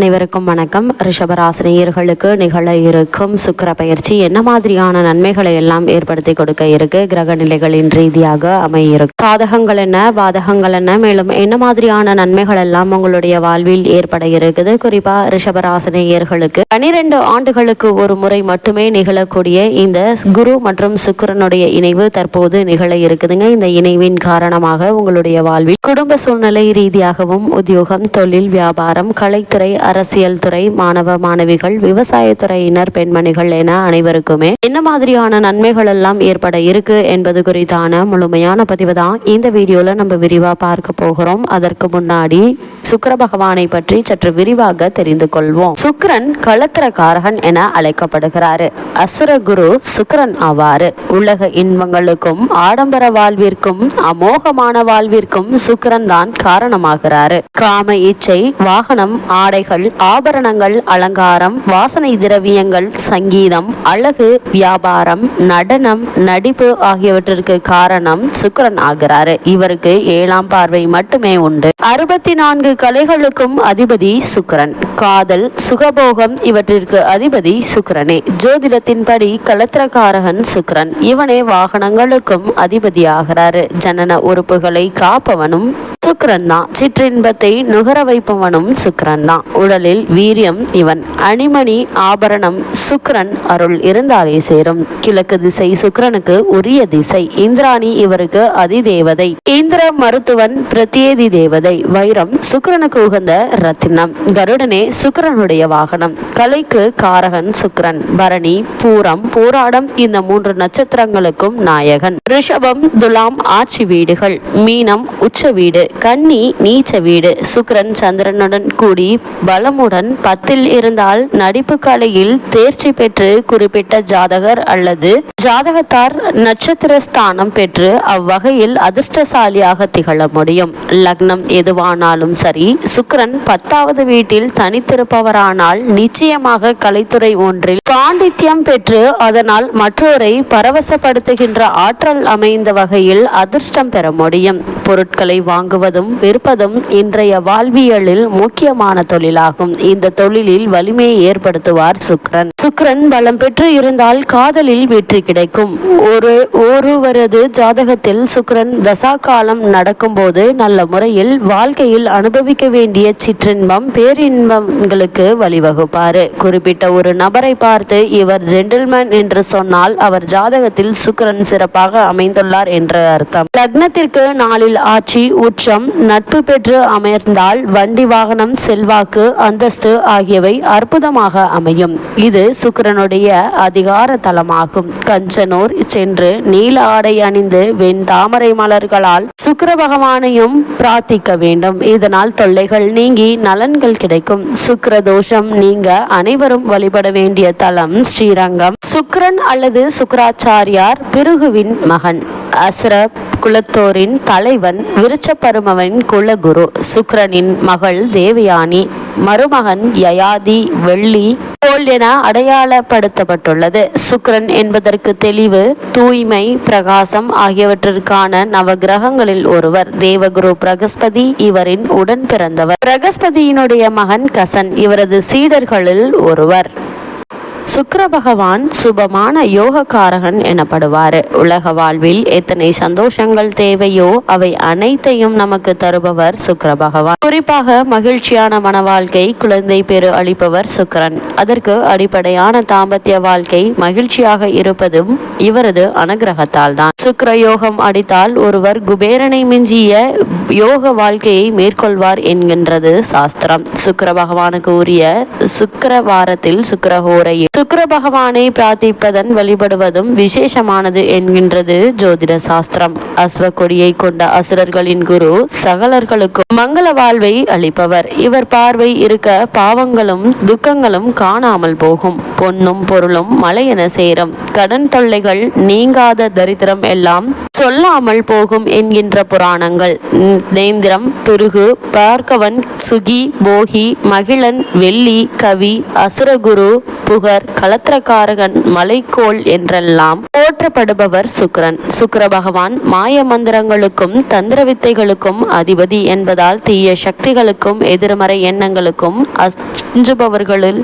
அனைவருக்கும் வணக்கம். ரிஷபராசினியர்களுக்கு நிகழ இருக்கும் சுக்கர பயிற்சி என்ன மாதிரியான நன்மைகளை எல்லாம் ஏற்படுத்தி கொடுக்க இருக்கு? கிரக நிலைகளின் ரீதியாக அமையிருக்கும் சாதகங்கள் என்ன? பாதகங்கள் என்ன? மேலும் என்ன மாதிரியான நன்மைகள் எல்லாம் உங்களுடைய வாழ்வில் ஏற்பட இருக்குது? குறிப்பா ரிஷபராசினியர்களுக்கு. பனிரெண்டு ஆண்டுகளுக்கு ஒரு முறை மட்டுமே நிகழக்கூடிய இந்த குரு மற்றும் சுக்கரனுடைய இணைவு தற்போது நிகழ இருக்குதுங்க. இந்த இணைவின் காரணமாக உங்களுடைய வாழ்வில் குடும்ப சூழ்நிலை ரீதியாகவும் உத்தியோகம் தொழில் வியாபாரம் கலைத்துறை அரசியல் துறை மாணவ மாணவிகள் விவசாயத்துறையினர் பெண்மணிகள் என அனைவருக்குமே என்ன மாதிரியான நன்மைகள் எல்லாம் ஏற்பட இருக்கு என்பது குறித்தான முழுமையான பதிவு தான். இந்த வீடியோல நம்ம விரிவா பார்க்க போகிறோம். அதற்கு முன்னாடி சுக்கர பகவானை பற்றி சற்று விரிவாக தெரிந்து கொள்வோம். சுக்கரன் களத்திரக்காரகன் என அழைக்கப்படுகிறாரு. அசுர குரு சுக்கரன் ஆவாரு. உலக இன்பங்களுக்கும் ஆடம்பர வாழ்விற்கும் அமோகமான வாழ்விற்கும் சுக்கிரன் தான் காரணமாகிறாரு. காம இச்சை வாகனம் ஆடைகள் ஆபரணங்கள் அலங்காரம் வாசனை திரவியங்கள் சங்கீதம் அழகு வியாபாரம் நடனம் நடிப்பு ஆகியவற்றிற்கு காரணம் சுக்கரன் ஆகிறாரு. இவருக்கு ஏழாம் பார்வை மட்டுமே உண்டு. அறுபத்தி நான்கு கலைகளுக்கும் அதிபதி சுக்கரன். காதல் சுகபோகம் இவற்றிற்கு அதிபதி சுக்கிரனே. ஜோதிடத்தின்படி கலத்திரக்காரகன் சுக்கரன். இவனே வாகனங்களுக்கும் அதிபதியாகிறாரு. ஜனன உறுப்புகளை காப்பவனும் சுக்கரன் தான் சிற்றின்பத்தை நுகர வைப்பவனும் சுக்கரன் தான் உடலில் வீரியம் இவன் அணிமணி ஆபரணம் சுக்கரன் அருள் இருந்தாலே சேரும். கிழக்கு திசை சுக்கரனுக்கு உரிய திசை. இந்திராணி இவருக்கு அதிதேவதை. இந்திர மருத்துவன் பிரத்யேதி தேவதை. வைரம் சுக்கரனுக்கு உகந்த ரத்தினம். கருடனே சுக்கரனுடைய வாகனம். கலைக்கு காரகன் சுக்கரன் பரணி பூரம் போராடம் இந்த மூன்று நட்சத்திரங்களுக்கும் நாயகன். ரிஷபம் துலாம் ஆட்சி வீடுகள். மீனம் உச்ச வீடு. கன்னி நீச்ச வீடு. சுக்ரன் சந்திரனுடன் கூடி பலமுடன் பத்தில் இருந்தால் நடிப்பு கலையில் தேர்ச்சி பெற்று குறிப்பிட்ட ஜாதகர் அல்லது ஜாதகத்தார் நட்சத்திர ஸ்தானம் பெற்று அவ்வகையில் அதிர்ஷ்டசாலியாக திகழ முடியும். லக்னம் எதுவானாலும் சரி சுக்ரன் பத்தாவது வீட்டில் தனித்திருப்பவரானால் நிச்சயமாக கலைத்துறை ஒன்றில் பாண்டித்யம் பெற்று அதனால் மற்றோரை பரவசப்படுத்துகின்ற ஆற்றல் அமைந்த வகையில் அதிர்ஷ்டம் பெற முடியும். பொருட்களை வாங்குவதும் விற்பதும் இன்றைய வாழ்வியலில் முக்கியமான தொழிலாகும். இந்த தொழிலில் வலிமையை ஏற்படுத்துவார் சுக்ரன். சுக்ரன் பலம் பெற்று இருந்தால் காதலில் வெற்றி கிடைக்கும். ஒரு ஒரு ஒருவரது ஜாதகத்தில் சுக்கரன் தசா காலம் நடக்கும்போது நல்ல முறையில் வாழ்க்கையில் அனுபவிக்க வேண்டிய சிற்றின்பம் பேரின்பங்களுக்கு வழிவகுப்பாரு. குறிப்பிட்ட ஒரு நபரை பார்த்து இவர் ஜென்டில்மேன் என்று சொன்னால் அவர் ஜாதகத்தில் சுக்கிரன் சிறப்பாக அமைந்துள்ளார் என்ற அர்த்தம். லக்னத்திற்கு நாளில் ஆட்சி உச்சம் நட்பு பெற்று அமர்ந்தால் வண்டி வாகனம் செல்வாக்கு அந்தஸ்து ஆகியவை அற்புதமாக அமையும். இது சுக்கிரனுடைய அதிகார தலமாகும். கஞ்சனூர் சென்று நீல ஆடை அணிந்து வெண் தாமரை மலர்களால் சுக்கர பகவானையும் பிரார்த்திக்க வேண்டும். இதனால் தொல்லைகள் நீங்கி நலன்கள் கிடைக்கும். சுக்கர தோஷம் நீங்க அனைவரும் வழிபட வேண்டிய தலம் ஸ்ரீரங்கம். சுக்கரன் அல்லது சுக்கராச்சாரியார் பிருகுவின் மகன். அசுர குலத்தோரின் தலைவன் விருச்சப்பருமவனின் குலகுரு. சுக்கரனின் மகள் தேவயானி. மருமகன் யயாதி வெள்ளி போல் என அடையாளப்படுத்தப்பட்டுள்ளது. சுக்ரன் என்பதற்கு தெளிவு தூய்மை பிரகாசம் ஆகியவற்றிற்கான நவகிரகங்களில் ஒருவர். தேவகுரு பிரகஸ்பதி இவரின் உடன் பிறந்தவர். பிரகஸ்பதியினுடைய மகன் கசன் இவரது சீடர்களில் ஒருவர். சுக்கர பகவான் சுபமான யோகக்காரகன் எனப்படுவார். உலக வாழ்வில் எத்தனை சந்தோஷங்கள் தேவையோ அவை அனைத்தையும் நமக்கு தருபவர் சுக்கர பகவான். குறிப்பாக மகிழ்ச்சியான மன வாழ்க்கை குழந்தை பெரு அளிப்பவர் சுக்கரன். அதற்கு அடிப்படையான தாம்பத்திய வாழ்க்கை மகிழ்ச்சியாக இருப்பதும் இவரது அனுகிரகத்தால் தான் சுக்கர யோகம் அடித்தால் ஒருவர் குபேரனை மிஞ்சிய யோக வாழ்க்கையை மேற்கொள்வார் என்கின்றது சாஸ்திரம். சுக்கர பகவானுக்கு உரிய சுக்கர வாரத்தில் சுக்கிரஹோரையில் சுக்கர பகவானை பிரார்த்திப்பதன் வழிபடுவதும் விசேஷமானது என்கின்றது ஜோதிட சாஸ்திரம். அஸ்வ கொடியை கொண்ட அசுரர்களின் குரு சகலர்களுக்கும் மங்கள வாழ்வை அளிப்பவர். இவர் பார்வை இருக்க பாவங்களும் துக்கங்களும் காணாமல் போகும். பொன்னும் பொருளும் மலை என சேரும். கடன் தொல்லைகள் நீங்காத தரித்திரம் எல்லாம் சொல்லாமல் போகும் என்கின்ற புராணங்கள். நேந்திரம் பிருகு பார்க்கவன் சுகி போகி மகிழன் வெள்ளி கவி அசுரகுரு புகர் கலத்திரக்காரகன் மலைக்கோள் என்றெல்லாம் போற்றப்படுபவர் சுக்கிரன் சுக்கிர பகவான் மாய மந்திரங்களுக்கும் தந்திர வித்தைகளுக்கும் அதிபதி என்பதால் தீய சக்திகளுக்கும் எதிர்மறை எண்ணங்களுக்கும் அஞ்சுபவர்களில்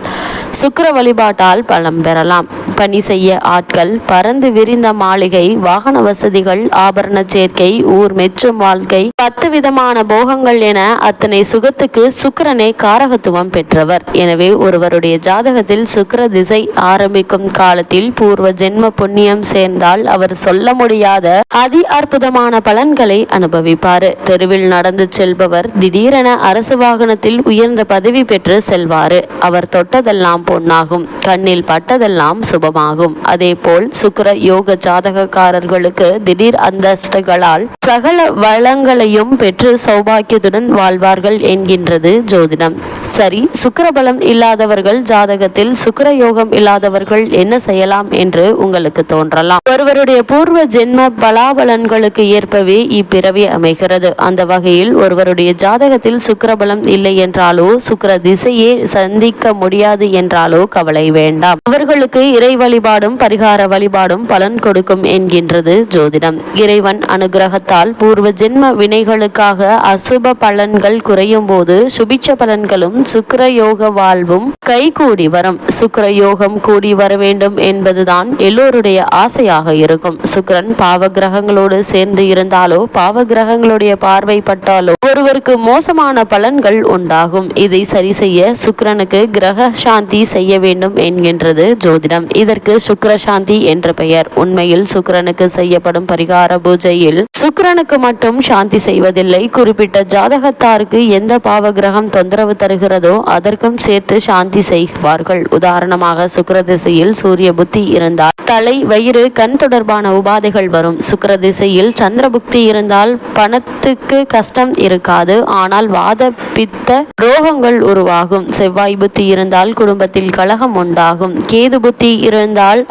சுக்கர வழிபாட்டால் பலம் பெறலாம். பணி செய்ய ஆட்கள் பறந்து விரிந்த மாளிகை வாகன வசதிகள் ஆபரண சேர்க்கை ஊர் மெச்சும் வாழ்க்கை பத்து விதமான போகங்கள் என அத்தனை சுகத்துக்கு சுக்கிரனே காரகத்துவம் பெற்றவர். எனவே ஒருவருடைய ஜாதகத்தில் சுக்கர திசை ஆரம்பிக்கும் காலத்தில் பூர்வ ஜென்ம புண்ணியம் சேர்ந்தால் அவர் சொல்ல முடியாத அதி அற்புதமான பலன்களை அனுபவிப்பார். தெருவில் நடந்து செல்பவர் திடீரென அரசு வாகனத்தில் உயர்ந்த பதவி பெற்று செல்வாரு. அவர் தொட்டதெல்லாம் பொன்னாகும் கண்ணில் பட்டதெல்லாம் சுபமாகும். அதேபோல் சுக்கர யோக ஜாதகக்காரர்களுக்கு திடீர் அந்தஸ்துகளால் சகல வளங்களையும் பெற்று சௌபாக்கியத்துடன் வாழ்வார்கள் என்கின்றது ஜோதிடம். சரி சுக்கரபலம் இல்லாதவர்கள் ஜாதகத்தில் சுக்கிர யோகம் இல்லாதவர்கள் என்ன செய்யலாம் என்று உங்களுக்கு தோன்றலாம். ஒருவருடைய பூர்வ ஜென்ம பலாபலன்களுக்கு ஏற்பவே இப்பிறவி அமைகிறது. அந்த வகையில் ஒருவருடைய ஜாதகத்தில் சுக்கரபலம் இல்லை என்றாலோ சுக்கர திசையே சந்திக்க முடியாது என்றாலோ கவலை வேண்டாம். அவர்களுக்கு இறை வழிபாடும் பரிகார வழிபாடும் பலன் கொடுக்கும் என்கின்றது ஜோதிடம். இறைவன் அனுகிரகத்தால் பூர்வ ஜென்ம வினைகளுக்காக அசுப பலன்கள் குறையும் போது சுபிட்ச பலன்களும் சுக்கரயோக யோக வாழ்வும் கைகூடி வரும். சுக்கரயோகம் கூடி வர வேண்டும் என்பதுதான் எல்லோருடைய ஆசையாக இருக்கும். சுக்கிரன் பாவ கிரகங்களோடு சேர்ந்து இருந்தாலோ பாவ கிரகங்களுடைய பார்வை பட்டாலோ ஒருவருக்கு மோசமான பலன்கள் உண்டாகும். இதை சரி செய்ய சுக்கரனுக்கு கிரக சாந்தி செய்ய வேண்டும் என்கின்றது ஜோதிடம். இதற்கு சுக்கர சாந்தி என்ற பெயர். உண்மையில் சுக்கிரனுக்கு செய்யப்படும் பரிகார பூஜையில் சுக்கரனுக்கு மட்டும் சாந்தி செய்வதில்லை. குறிப்பிட்ட ஜாதகத்தாருக்கு எந்த பாவ கிரகம் தொந்தரவு தருகிறதோ அதற்கும் சேர்த்து சாந்தி செய்வார்கள். உதாரணமாக சுக்கர திசையில் சூரிய புத்தி இருந்தால் தலை வயிறு கண் தொடர்பான உபாதைகள் வரும். சுக்கர திசையில் சந்திர புக்தி இருந்தால் பணத்துக்கு கஷ்டம் இருக்காது. ஆனால் வாத பித்த ரோகங்கள் உருவாகும். செவ்வாய் புத்தி இருந்தால் குடும்பத்தில் கலகம் உண்டாகும். கேது புத்தி இருந்தால்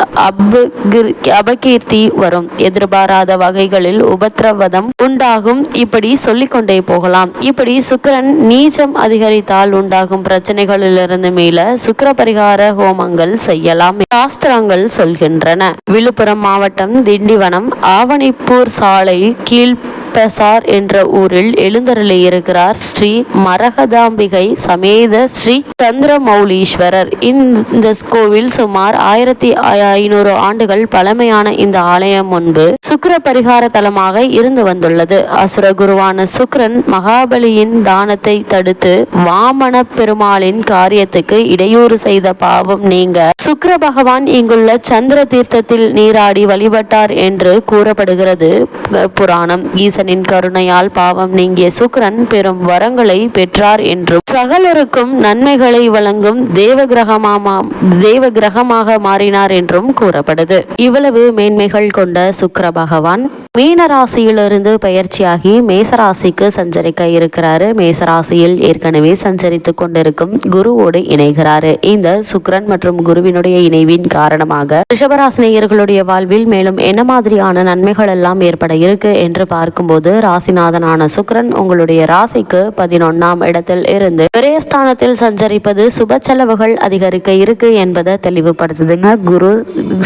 அபகீர்த்தி வரும். எதிர்பாராத வகைகளில் உபத்திரவதம் உண்டாகும். இப்படி சொல்லிக்கொண்டே போகலாம். இப்படி சுக்கிரன் நீச்சம் அதிகரித்தால் உண்டாகும் பிரச்சனைகளிலிருந்து மீள சுக்கர பரிகார ஹோமங்கள் செய்யலாம் சாஸ்திரங்கள் சொல்கின்றன. விழுப்புரம் மாவட்டம் திண்டிவனம் ஆவணிப்பூர் சாலை கீழ் பெசார் என்ற ஊரில் எழுந்தருளி இருக்கிறார் ஸ்ரீ மரகதாம்பிகை சமேத ஸ்ரீ சந்திரமௌலீஸ்வரர். இந்த கோவில் சுமார் ஆயிரத்தி ஐநூறு ஆண்டுகள் பழமையான இந்த ஆலயம் முன்பு சுக்கர பரிகார தலமாக இருந்து வந்துள்ளது. அசுர குருவான சுக்கிரன் மகாபலியின் தானத்தை தடுத்து வாமன பெருமாளின் காரியத்துக்கு இடையூறு செய்த பாவம் நீங்க சுக்கர பகவான் இங்குள்ள சந்திர தீர்த்தத்தில் நீராடி வழிபட்டார் என்று கூறப்படுகிறது. புராணம். புராணம் நாதனின் கருணையால் பாவம் நீங்கிய சுக்ரன் பெரும் வரங்களை பெற்றார் என்றும் சகலருக்கும் நன்மைகளை வழங்கும் தேவ கிரகமாமா தேவ கிரகமாக மாறினார் என்றும் கூறப்படுது. இவ்வளவு மேன்மைகள் கொண்ட சுக்ர பகவான் மீனராசியிலிருந்து பயிற்சியாகி மேசராசிக்கு சஞ்சரிக்க இருக்கிறாரு. மேசராசியில் ஏற்கனவே சஞ்சரித்து கொண்டிருக்கும் குருவோடு இணைகிறாரு. இந்த சுக்ரன் மற்றும் குருவினுடைய இணைவின் காரணமாக ரிஷபராசினியர்களுடைய வாழ்வில் மேலும் என்ன மாதிரியான நன்மைகள் எல்லாம் ஏற்பட இருக்கு என்று பார்க்கும்போது ராசிநாதனான சுக்ரன் உங்களுடைய ராசிக்கு பதினொன்னாம் இடத்தில் இருந்து விரயஸ்தானத்தில் சஞ்சரிப்பது சுப செலவுகள் அதிகரிக்க இருக்கு என்பதை தெளிவுபடுத்துதுங்க. குரு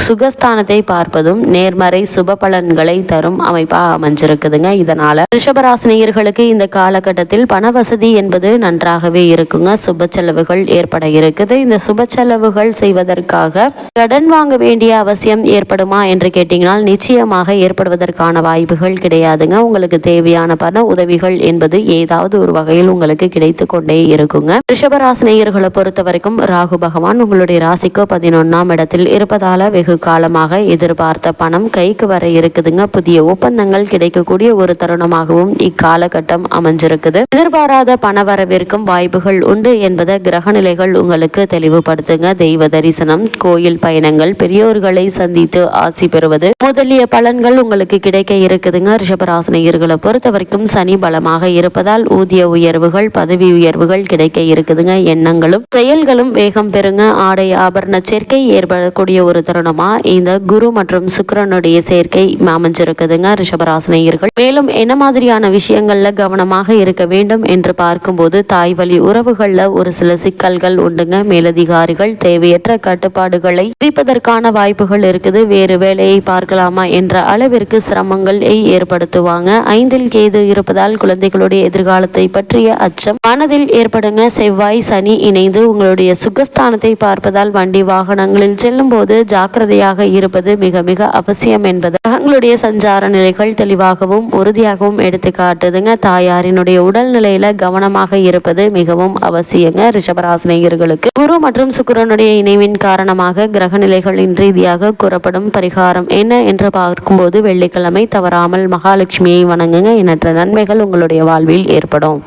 சுகஸ்தானத்தை பார்ப்பதும் நேர்மறை சுப பலன்களை தரும் அமைப்பா அமைஞ்சிருக்குதுங்க. இதனால ரிஷபராசினியர்களுக்கு இந்த காலகட்டத்தில் பண வசதி என்பது நன்றாகவே இருக்குங்க. சுப செலவுகள் ஏற்பட இருக்குது. இந்த சுப செலவுகள் செய்வதற்காக கடன் வாங்க வேண்டிய அவசியம் ஏற்படுமா என்று கேட்டீங்கன்னா நிச்சயமாக ஏற்படுவதற்கான வாய்ப்புகள் கிடையாதுங்க. உங்களுக்கு தேவையான பண உதவிகள் என்பது ஏதாவது ஒரு வகையில் உங்களுக்கு கிடைத்து கொண்டே இருக்குங்க. ரிஷபராசினியர்களை பொறுத்த வரைக்கும் ராகு பகவான் உங்களுடைய ராசிக்கு பதினொன்னாம் இடத்தில் இருப்பதால வெகு காலமாக எதிர்பார்த்த பணம் கைக்கு வர இருக்குதுங்க. புதிய ஒப்பந்தங்கள் கிடைக்கக்கூடிய ஒரு தருணமாகவும் இக்காலகட்டம் அமைஞ்சிருக்குது. எதிர்பாராத பண வரவிற்கும் வாய்ப்புகள் உண்டு என்பதை கிரகநிலைகள் உங்களுக்கு தெளிவுபடுத்துங்க. தெய்வ தரிசனம் கோயில் பயணங்கள் பெரியோர்களை சந்தித்து ஆசி பெறுவது. முதலிய பலன்கள் உங்களுக்கு கிடைக்க இருக்குதுங்க. ரிஷபராசினியர்களை பொறுத்த வரைக்கும் சனி பலமாக இருப்பதால் ஊதிய உயர்வுகள் பதவி உயர்வுகள் கிடைக்க இருக்குதுங்க. எண்ணங்களும் செயல்களும் வேகம் பெறுங்க. ஆடை ஆபரண சேர்க்கை ஏற்படக்கூடிய ஒரு தருணமா இந்த குரு மற்றும் சுக்கிரனுடைய சேர்க்கை அமைஞ்சிருக்குதுங்க. சொல்லுங்க ரிஷபராசினியர்கள். மேலும் என்ன மாதிரியான விஷயங்கள்ல கவனமாக இருக்க வேண்டும் என்று பார்க்கும்போது தாய் வழி உறவுகள்ல ஒரு சில சிக்கல்கள் உண்டுங்க. மேலதிகாரிகள் தேவையற்ற கட்டுப்பாடுகளை விதிப்பதற்கான வாய்ப்புகள் இருக்குது. வேறு வேலையை பார்க்கலாமா என்ற அளவிற்கு சிரமங்களை ஏற்படுத்துவாங்க. ஐந்தில் கேது இருப்பதால் குழந்தைகளுடைய எதிர்காலத்தை பற்றிய அச்சம். மனதில் ஏற்படுங்க. செவ்வாய் சனி இணைந்து உங்களுடைய சுகஸ்தானத்தை பார்ப்பதால் வண்டி வாகனங்களில் செல்லும் போது ஜாக்கிரதையாக இருப்பது மிக மிக அவசியம் என்பது. தங்களுடைய சஞ்சார நிலைகள் தெளிவாகவும் உறுதியாகவும் எடுத்து காட்டுதுங்க. தாயாரினுடைய உடல்நிலையில கவனமாக இருப்பது மிகவும் அவசியங்க ரிஷபராசினியர்களுக்கு. குரு மற்றும் சுக்கிரனுடைய இணைவின் காரணமாக கிரக நிலைகளின் ரீதியாக கூறப்படும் பரிகாரம் என்ன என்று பார்க்கும்போது வெள்ளிக்கிழமை தவறாமல் மகாலட்சுமியை வணங்குங்க. எண்ணற்ற நன்மைகள் உங்களுடைய வாழ்வில் ஏற்படும்.